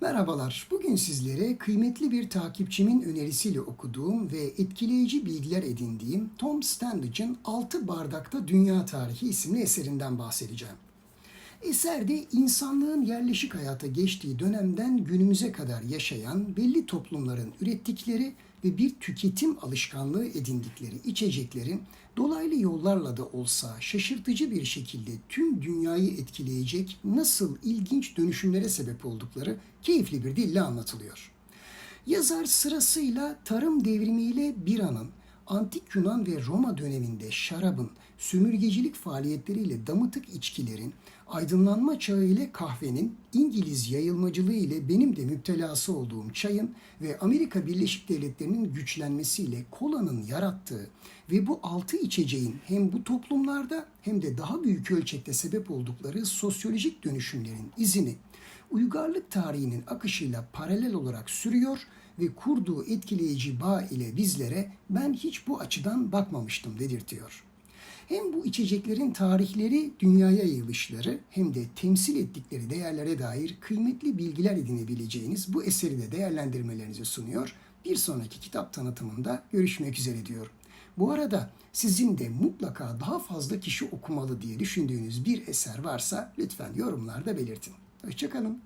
Merhabalar. Bugün sizlere kıymetli bir takipçimin önerisiyle okuduğum ve etkileyici bilgiler edindiğim Tom Standage'ın Altı Bardakta Dünya Tarihi isimli eserinden bahsedeceğim. Eserde insanlığın yerleşik hayata geçtiği dönemden günümüze kadar yaşayan belli toplumların ürettikleri ve bir tüketim alışkanlığı edindikleri içeceklerin dolaylı yollarla da olsa şaşırtıcı bir şekilde tüm dünyayı etkileyecek nasıl ilginç dönüşümlere sebep oldukları keyifli bir dille anlatılıyor. Yazar sırasıyla tarım devrimiyle biranın, antik Yunan ve Roma döneminde şarabın, sömürgecilik faaliyetleriyle damıtık içkilerin, aydınlanma çağı ile kahvenin, İngiliz yayılmacılığı ile benim de müptelası olduğum çayın ve Amerika Birleşik Devletleri'nin güçlenmesiyle kolanın yarattığı ve bu altı içeceğin hem bu toplumlarda hem de daha büyük ölçekte sebep oldukları sosyolojik dönüşümlerin izini uygarlık tarihinin akışıyla paralel olarak sürüyor ve kurduğu etkileyici bağ ile bizlere ben hiç bu açıdan bakmamıştım dedirtiyor. Hem bu içeceklerin tarihleri, dünyaya yayılışları hem de temsil ettikleri değerlere dair kıymetli bilgiler edinebileceğiniz bu eseri de değerlendirmelerinizi sunuyor. Bir sonraki kitap tanıtımında görüşmek üzere diyorum. Bu arada sizin de mutlaka daha fazla kişi okumalı diye düşündüğünüz bir eser varsa lütfen yorumlarda belirtin. Hoşçakalın.